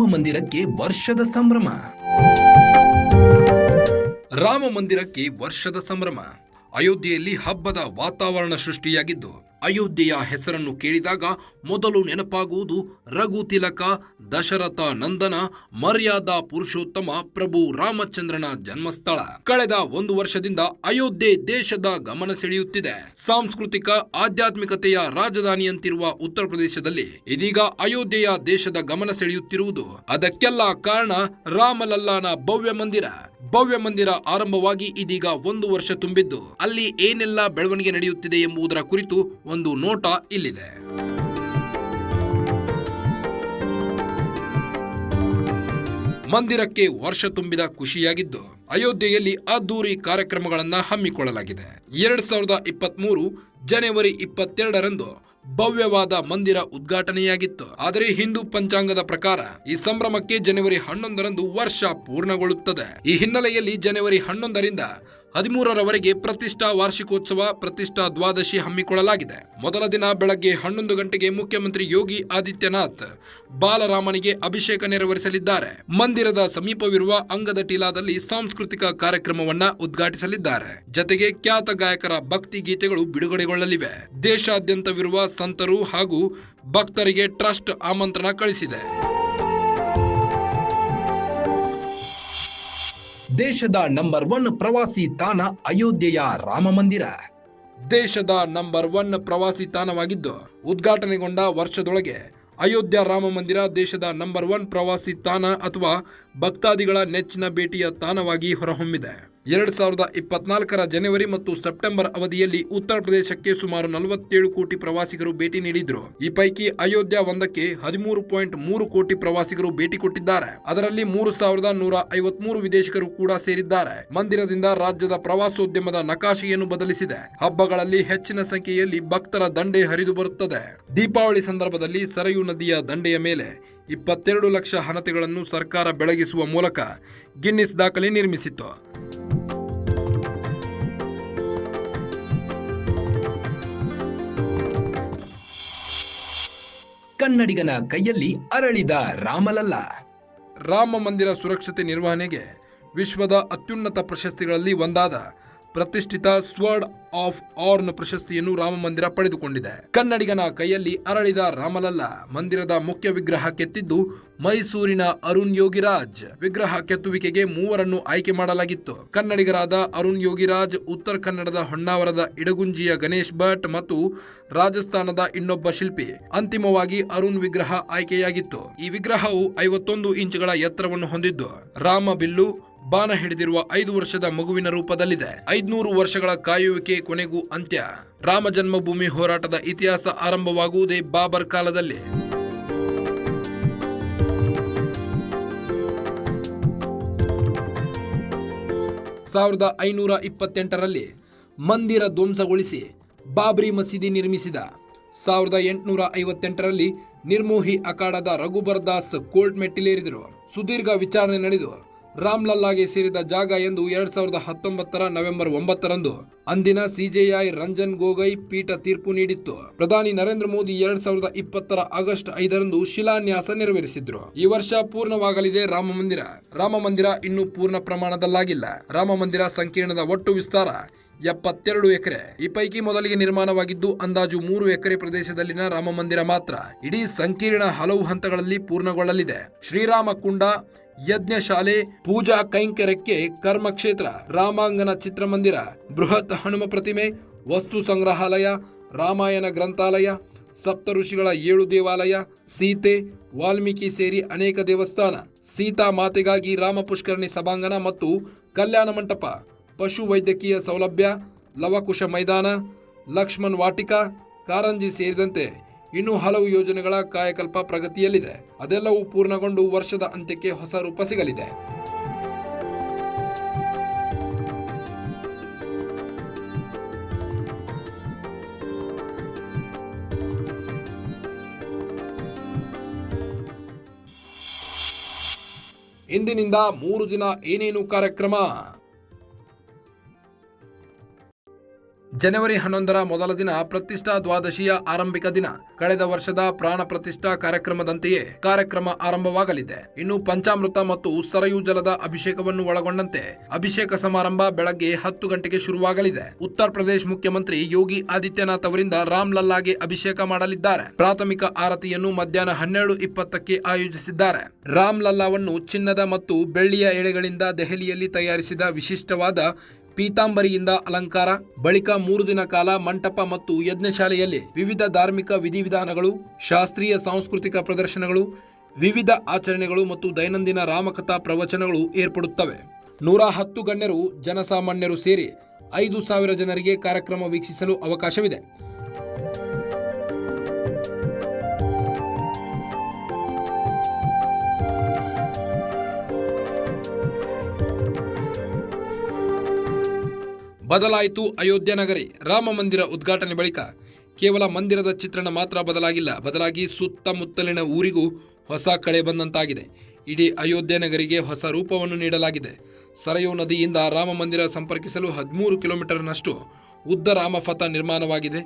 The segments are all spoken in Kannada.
ರಾಮ ಮಂದಿರಕ್ಕೆ ವರ್ಷದ ಸಂಭ್ರಮ. ರಾಮ ಮಂದಿರಕ್ಕೆ ವರ್ಷದ ಸಂಭ್ರಮ. ಅಯೋಧ್ಯೆಯಲ್ಲಿ ಹಬ್ಬದ ವಾತಾವರಣ ಸೃಷ್ಟಿಯಾಗಿದ್ದು ಅಯೋಧ್ಯೆಯ ಹೆಸರನ್ನು ಕೇಳಿದಾಗ ಮೊದಲು ನೆನಪಾಗುವುದು ರಘು ತಿಲಕ, ದಶರಥ ನಂದನ, ಮರ್ಯಾದಾ ಪುರುಷೋತ್ತಮ, ಪ್ರಭು ರಾಮಚಂದ್ರನ ಜನ್ಮಸ್ಥಳ. ಕಳೆದ ಒಂದು ವರ್ಷದಿಂದ ಅಯೋಧ್ಯೆ ದೇಶದ ಗಮನ ಸೆಳೆಯುತ್ತಿದೆ. ಸಾಂಸ್ಕೃತಿಕ, ಆಧ್ಯಾತ್ಮಿಕತೆಯ ರಾಜಧಾನಿಯಂತಿರುವ ಉತ್ತರ ಪ್ರದೇಶದಲ್ಲಿ ಇದೀಗ ಅಯೋಧ್ಯೆಯ ದೇಶದ ಗಮನ ಸೆಳೆಯುತ್ತಿರುವುದು. ಅದಕ್ಕೆಲ್ಲ ಕಾರಣ ರಾಮಲಲ್ಲಾನ ಭವ್ಯ ಮಂದಿರ. ಭವ್ಯ ಮಂದಿರ ಆರಂಭವಾಗಿ ಇದೀಗ ಒಂದು ವರ್ಷ ತುಂಬಿದ್ದು, ಅಲ್ಲಿ ಏನೆಲ್ಲ ಬೆಳವಣಿಗೆ ನಡೆಯುತ್ತಿದೆ ಎಂಬುದರ ಕುರಿತು ಒಂದು ನೋಟ ಇಲ್ಲಿದೆ. ಮಂದಿರಕ್ಕೆ ವರ್ಷ ತುಂಬಿದ ಖುಷಿಯಾಗಿದ್ದು, ಅಯೋಧ್ಯೆಯಲ್ಲಿ ಅದ್ದೂರಿ ಕಾರ್ಯಕ್ರಮಗಳನ್ನು ಹಮ್ಮಿಕೊಳ್ಳಲಾಗಿದೆ. ಎರಡ್ ಸಾವಿರದ ಇಪ್ಪತ್ತ್ ಮೂರು ಜನವರಿ ಇಪ್ಪತ್ತೆರಡರಂದು ಭವ್ಯವಾದ ಮಂದಿರ ಉದ್ಘಾಟನೆಯಾಗಿತ್ತು. ಆದರೆ ಹಿಂದೂ ಪಂಚಾಂಗದ ಪ್ರಕಾರ ಈ ಸಂಭ್ರಮಕ್ಕೆ ಜನವರಿ ಹನ್ನೊಂದರಂದು ವರ್ಷ ಪೂರ್ಣಗೊಳ್ಳುತ್ತದೆ. ಈ ಹಿನ್ನೆಲೆಯಲ್ಲಿ ಜನವರಿ ಹನ್ನೊಂದರಿಂದ ಹದಿಮೂರರವರೆಗೆ ಪ್ರತಿಷ್ಠಾ ವಾರ್ಷಿಕೋತ್ಸವ, ಪ್ರತಿಷ್ಠಾ ದ್ವಾದಶಿ ಹಮ್ಮಿಕೊಳ್ಳಲಾಗಿದೆ. ಮೊದಲ ದಿನ ಬೆಳಗ್ಗೆ ಹನ್ನೊಂದು ಗಂಟೆಗೆ ಮುಖ್ಯಮಂತ್ರಿ ಯೋಗಿ ಆದಿತ್ಯನಾಥ್ ಬಾಲರಾಮನಿಗೆ ಅಭಿಷೇಕ ನೆರವೇರಿಸಲಿದ್ದಾರೆ. ಮಂದಿರದ ಸಮೀಪವಿರುವ ಅಂಗದ ಟೀಲಾದಲ್ಲಿ ಸಾಂಸ್ಕೃತಿಕ ಕಾರ್ಯಕ್ರಮವನ್ನ ಉದ್ಘಾಟಿಸಲಿದ್ದಾರೆ. ಜತೆಗೆ ಖ್ಯಾತ ಗಾಯಕರ ಭಕ್ತಿ ಗೀತೆಗಳು ಬಿಡುಗಡೆಗೊಳ್ಳಲಿವೆ. ದೇಶಾದ್ಯಂತವಿರುವ ಸಂತರು ಹಾಗೂ ಭಕ್ತರಿಗೆ ಟ್ರಸ್ಟ್ ಆಮಂತ್ರಣ ಕಳಿಸಿದೆ. ದೇಶದ ನಂಬರ್ ಒನ್ ಪ್ರವಾಸಿ ತಾಣ ಅಯೋಧ್ಯೆಯ ರಾಮ ಮಂದಿರ. ದೇಶದ ನಂಬರ್ ಒನ್ ಪ್ರವಾಸಿ ತಾಣವಾಗಿದ್ದು, ಉದ್ಘಾಟನೆಗೊಂಡ ವರ್ಷದೊಳಗೆ ಅಯೋಧ್ಯ ರಾಮ ಮಂದಿರ ದೇಶದ ನಂಬರ್ ಒನ್ ಪ್ರವಾಸಿ ತಾಣ ಅಥವಾ ಭಕ್ತಾದಿಗಳ ನೆಚ್ಚಿನ ಭೇಟಿಯ ತಾಣವಾಗಿ ಹೊರಹೊಮ್ಮಿದೆ. ಎರಡ್ ಸಾವಿರದ ಇಪ್ಪತ್ನಾಲ್ಕರ ಜನವರಿ ಮತ್ತು ಸೆಪ್ಟೆಂಬರ್ ಅವಧಿಯಲ್ಲಿ ಉತ್ತರ ಪ್ರದೇಶಕ್ಕೆ ಸುಮಾರು ನಲವತ್ತೇಳು ಕೋಟಿ ಪ್ರವಾಸಿಗರು ಭೇಟಿ ನೀಡಿದ್ರು. ಈ ಪೈಕಿ ಅಯೋಧ್ಯ ಒಂದಕ್ಕೆ ಹದಿಮೂರು ಪಾಯಿಂಟ್ ಮೂರು ಕೋಟಿ ಪ್ರವಾಸಿಗರು ಭೇಟಿ ಕೊಟ್ಟಿದ್ದಾರೆ. ಅದರಲ್ಲಿ ಮೂರು ಸಾವಿರದ ನೂರ ಐವತ್ಮೂರು ವಿದೇಶಿಗರು ಕೂಡ ಸೇರಿದ್ದಾರೆ. ಮಂದಿರದಿಂದ ರಾಜ್ಯದ ಪ್ರವಾಸೋದ್ಯಮದ ನಕಾಶೆಯನ್ನು ಬದಲಿಸಿದೆ. ಹಬ್ಬಗಳಲ್ಲಿ ಹೆಚ್ಚಿನ ಸಂಖ್ಯೆಯಲ್ಲಿ ಭಕ್ತರ ದಂಡೆ ಹರಿದು ಬರುತ್ತದೆ. ದೀಪಾವಳಿ ಸಂದರ್ಭದಲ್ಲಿ ಸರಯು ನದಿಯ ದಂಡೆಯ ಮೇಲೆ ಇಪ್ಪತ್ತೆರಡು ಲಕ್ಷ ಹಣತೆಗಳನ್ನು ಸರ್ಕಾರ ಬೆಳಗಿಸುವ ಮೂಲಕ ಗಿನ್ನಿಸ್ ದಾಖಲೆ ನಿರ್ಮಿಸಿತ್ತು. ಕನ್ನಡಿಗನ ಕೈಯಲ್ಲಿ ಅರಳಿದ ರಾಮಲಲ್ಲ. ರಾಮ ಮಂದಿರ ಸುರಕ್ಷತೆ ನಿರ್ವಹಣೆಗೆ ವಿಶ್ವದ ಅತ್ಯುನ್ನತ ಪ್ರಶಸ್ತಿಗಳಲ್ಲಿ ಒಂದಾದ ಪ್ರತಿಷ್ಠಿತ ಸ್ವರ್ಡ್ ಆಫ್ ಆರ್ನ್ ಪ್ರಶಸ್ತಿಯನ್ನು ರಾಮ ಮಂದಿರ ಪಡೆದುಕೊಂಡಿದೆ. ಕನ್ನಡಿಗನ ಕೈಯಲ್ಲಿ ಅರಳಿದ ರಾಮಲಲ್ಲ ಮಂದಿರದ ಮುಖ್ಯ ವಿಗ್ರಹ ಕೆತ್ತಿದ್ದು ಮೈಸೂರಿನ ಅರುಣ್ ಯೋಗಿರಾಜ್ ವಿಗ್ರಹ ಕೆತ್ತುವಿಕೆಗೆ ಮೂವರನ್ನು ಆಯ್ಕೆ ಮಾಡಲಾಗಿತ್ತು. ಕನ್ನಡಿಗರಾದ ಅರುಣ್ ಯೋಗಿರಾಜ್, ಉತ್ತರ ಕನ್ನಡದ ಹೊನ್ನಾವರದ ಇಡಗುಂಜಿಯ ಗಣೇಶ್ ಭಟ್ ಮತ್ತು ರಾಜಸ್ಥಾನದ ಇನ್ನೊಬ್ಬ ಶಿಲ್ಪಿ. ಅಂತಿಮವಾಗಿ ಅರುಣ್ ವಿಗ್ರಹ ಆಯ್ಕೆಯಾಗಿತ್ತು. ಈ ವಿಗ್ರಹವು ಐವತ್ತೊಂದು ಇಂಚುಗಳ ಎತ್ತರವನ್ನು ಹೊಂದಿದ್ದು, ರಾಮ ಬಿಲ್ಲು ಬಾಣ ಹಿಡಿದಿರುವ ಐದು ವರ್ಷದ ಮಗುವಿನ ರೂಪದಲ್ಲಿದೆ. ಐದ್ನೂರು ವರ್ಷಗಳ ಕಾಯುವಿಕೆ ಕೊನೆಗೂ ಅಂತ್ಯ. ರಾಮ ಜನ್ಮಭೂಮಿ ಹೋರಾಟದ ಇತಿಹಾಸ ಆರಂಭವಾಗುವುದೇ ಬಾಬರ್ ಕಾಲದಲ್ಲಿ. ಸಾವಿರದ ಐನೂರ ಇಪ್ಪತ್ತೆಂಟರಲ್ಲಿ ಮಂದಿರ ಧ್ವಂಸಗೊಳಿಸಿ ಬಾಬ್ರಿ ಮಸೀದಿ ನಿರ್ಮಿಸಿದ. ಸಾವಿರದ ಎಂಟುನೂರ ಐವತ್ತೆಂಟರಲ್ಲಿ ನಿರ್ಮೋಹಿ ಅಖಾಡದ ರಘುಬರ್ ದಾಸ್ ಕೋರ್ಟ್ ಮೆಟ್ಟಿಲೇರಿದರು. ಸುದೀರ್ಘ ವಿಚಾರಣೆ ನಡೆದು ರಾಮ್ಲಲ್ಲಾಗೆ ಸೇರಿದ ಜಾಗ ಎಂದು ಎರಡ್ ಸಾವಿರದ ಹತ್ತೊಂಬತ್ತರ ನವೆಂಬರ್ ಒಂಬತ್ತರಂದು ಅಂದಿನ ಸಿಜೆಐ ರಂಜನ್ ಗೋಗೊಯ್ ಪೀಠ ತೀರ್ಪು ನೀಡಿತ್ತು. ಪ್ರಧಾನಿ ನರೇಂದ್ರ ಮೋದಿ ಎರಡ್ ಸಾವಿರದ ಇಪ್ಪತ್ತರ ಆಗಸ್ಟ್ ಐದರಂದು ಶಿಲಾನ್ಯಾಸ ನೆರವೇರಿಸಿದ್ರು. ಈ ವರ್ಷ ಪೂರ್ಣವಾಗಲಿದೆ ರಾಮ ಮಂದಿರ. ರಾಮ ಮಂದಿರ ಇನ್ನೂ ಪೂರ್ಣ ಪ್ರಮಾಣದಲ್ಲಾಗಿಲ್ಲ. ರಾಮ ಮಂದಿರ ಸಂಕೀರ್ಣದ ಒಟ್ಟು ವಿಸ್ತಾರ ಎಪ್ಪತ್ತೆರಡು ಎಕರೆ. ಈ ಪೈಕಿ ಮೊದಲಿಗೆ ನಿರ್ಮಾಣವಾಗಿದ್ದು ಅಂದಾಜು ಮೂರು ಎಕರೆ ಪ್ರದೇಶದಲ್ಲಿನ ರಾಮ ಮಂದಿರ ಮಾತ್ರ. ಇಡೀ ಸಂಕೀರ್ಣ ಹಲವು ಹಂತಗಳಲ್ಲಿ ಪೂರ್ಣಗೊಳ್ಳಲಿದೆ. ಶ್ರೀರಾಮ ಕುಂಡ ಯಜ್ಞಶಾಲೆ ಪೂಜಾ ಕೈಂಕರ್ಯಕ್ಕೆ ಕರ್ಮಕ್ಷೇತ್ರ ರಾಮಾಂಗನ ಚಿತ್ರಮಂದಿರ, ಬೃಹತ್ ಹನುಮ ಪ್ರತಿಮೆ, ವಸ್ತು ಸಂಗ್ರಹಾಲಯ, ರಾಮಾಯಣ ಗ್ರಂಥಾಲಯ, ಸಪ್ತ ಋಷಿಗಳ ಏಳು ದೇವಾಲಯ, ಸೀತೆ, ವಾಲ್ಮೀಕಿ ಸೇರಿ ಅನೇಕ ದೇವಸ್ಥಾನ, ಸೀತಾ ಮಾತೆಗಾಗಿ ರಾಮ ಪುಷ್ಕರಣಿ ಸಭಾಂಗಣ ಮತ್ತು ಕಲ್ಯಾಣ ಮಂಟಪ, ಪಶು ವೈದ್ಯಕೀಯ ಸೌಲಭ್ಯ, ಲವಕುಶ ಮೈದಾನ, ಲಕ್ಷ್ಮಣ್ ವಾಟಿಕಾ, ಕಾರಂಜಿ ಸೇರಿದಂತೆ ಇನ್ನೂ ಹಲವು ಯೋಜನೆಗಳ ಕಾಯಕಲ್ಪ ಪ್ರಗತಿಯಲ್ಲಿದೆ. ಅದೆಲ್ಲವೂ ಪೂರ್ಣಗೊಂಡು ವರ್ಷದ ಅಂತ್ಯಕ್ಕೆ ಹೊಸ ರೂಪ ಸಿಗಲಿದೆ. ಇಂದಿನಿಂದ ಮೂರು ದಿನ ಏನೇನು ಕಾರ್ಯಕ್ರಮ? ಜನವರಿ ಹನ್ನೊಂದರ ಮೊದಲ ದಿನ ಪ್ರತಿಷ್ಠಾ ದ್ವಾದಶಿಯ ಆರಂಭಿಕ ದಿನ. ಕಳೆದ ವರ್ಷದ ಪ್ರಾಣ ಪ್ರತಿಷ್ಠಾ ಕಾರ್ಯಕ್ರಮದಂತೆಯೇ ಕಾರ್ಯಕ್ರಮ ಆರಂಭವಾಗಲಿದೆ. ಇನ್ನು ಪಂಚಾಮೃತ ಮತ್ತು ಸರಯು ಜಲದ ಅಭಿಷೇಕವನ್ನು ಒಳಗೊಂಡಂತೆ ಅಭಿಷೇಕ ಸಮಾರಂಭ ಬೆಳಗ್ಗೆ ಹತ್ತು ಗಂಟೆಗೆ ಶುರುವಾಗಲಿದೆ. ಉತ್ತರ ಪ್ರದೇಶ ಮುಖ್ಯಮಂತ್ರಿ ಯೋಗಿ ಆದಿತ್ಯನಾಥ್ ಅವರಿಂದ ರಾಮ್ ಲಲ್ಲಾಗೆ ಅಭಿಷೇಕ ಮಾಡಲಿದ್ದಾರೆ. ಪ್ರಾಥಮಿಕ ಆರತಿಯನ್ನು ಮಧ್ಯಾಹ್ನ ಹನ್ನೆರಡು ಇಪ್ಪತ್ತಕ್ಕೆ ಆಯೋಜಿಸಿದ್ದಾರೆ. ರಾಮ್ ಲಲ್ಲಾವನ್ನು ಚಿನ್ನದ ಮತ್ತು ಬೆಳ್ಳಿಯ ಎಳೆಗಳಿಂದ ದೆಹಲಿಯಲ್ಲಿ ತಯಾರಿಸಿದ ವಿಶಿಷ್ಟವಾದ ಪೀತಾಂಬರಿಯಿಂದ ಅಲಂಕಾರ, ಬಳಿಕ ಮೂರು ದಿನ ಕಾಲ ಮಂಟಪ ಮತ್ತು ಯಜ್ಞಶಾಲೆಯಲ್ಲಿ ವಿವಿಧ ಧಾರ್ಮಿಕ ವಿಧಿವಿಧಾನಗಳು, ಶಾಸ್ತ್ರೀಯ ಸಾಂಸ್ಕೃತಿಕ ಪ್ರದರ್ಶನಗಳು, ವಿವಿಧ ಆಚರಣೆಗಳು ಮತ್ತು ದೈನಂದಿನ ರಾಮಕಥಾ ಪ್ರವಚನಗಳು ಏರ್ಪಡುತ್ತವೆ. ನೂರ ಹತ್ತು ಗಣ್ಯರು ಜನಸಾಮಾನ್ಯರು ಸೇರಿ ಐದು ಸಾವಿರ ಜನರಿಗೆ ಕಾರ್ಯಕ್ರಮ ವೀಕ್ಷಿಸಲು ಅವಕಾಶವಿದೆ. ಬದಲಾಯಿತು ಅಯೋಧ್ಯ ನಗರಿ. ರಾಮ ಮಂದಿರ ಉದ್ಘಾಟನೆ ಬಳಿಕ ಕೇವಲ ಮಂದಿರದ ಚಿತ್ರಣ ಮಾತ್ರ ಬದಲಾಗಿಲ್ಲ. ಬದಲಾಗಿ ಸುತ್ತಮುತ್ತಲಿನ ಊರಿಗೂ ಹೊಸ ಕಳೆ ಬಂದಂತಾಗಿದೆ. ಇಡೀ ಅಯೋಧ್ಯ ನಗರಿಗೆ ಹೊಸ ರೂಪವನ್ನು ನೀಡಲಾಗಿದೆ. ಸರಯೂ ನದಿಯಿಂದ ರಾಮ ಮಂದಿರ ಸಂಪರ್ಕಿಸಲು ಹದಿಮೂರು ಕಿಲೋಮೀಟರ್ನಷ್ಟು ಉದ್ದ ರಾಮಫಥ ನಿರ್ಮಾಣವಾಗಿದೆ.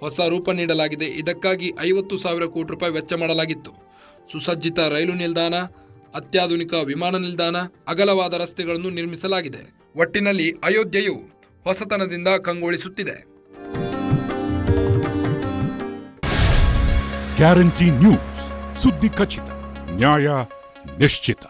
ಹೊಸ ರೂಪ ನೀಡಲಾಗಿದೆ. ಇದಕ್ಕಾಗಿ ಐವತ್ತು ಸಾವಿರ ಕೋಟಿ ರೂಪಾಯಿ ವೆಚ್ಚ ಮಾಡಲಾಗಿತ್ತು. ಸುಸಜ್ಜಿತ ರೈಲು ನಿಲ್ದಾಣ, ಅತ್ಯಾಧುನಿಕ ವಿಮಾನ ನಿಲ್ದಾಣ, ಅಗಲವಾದ ರಸ್ತೆಗಳನ್ನು ನಿರ್ಮಿಸಲಾಗಿದೆ. ಒಟ್ಟಿನಲ್ಲಿ ಅಯೋಧ್ಯೆಯು ಹೊಸತನದಿಂದ ಕಂಗೊಳಿಸುತ್ತಿದೆ. ಗ್ಯಾರಂಟಿ ನ್ಯೂಸ್ ಸುದ್ದಿ ಖಚಿತ ನ್ಯಾಯ ನಿಶ್ಚಿತ.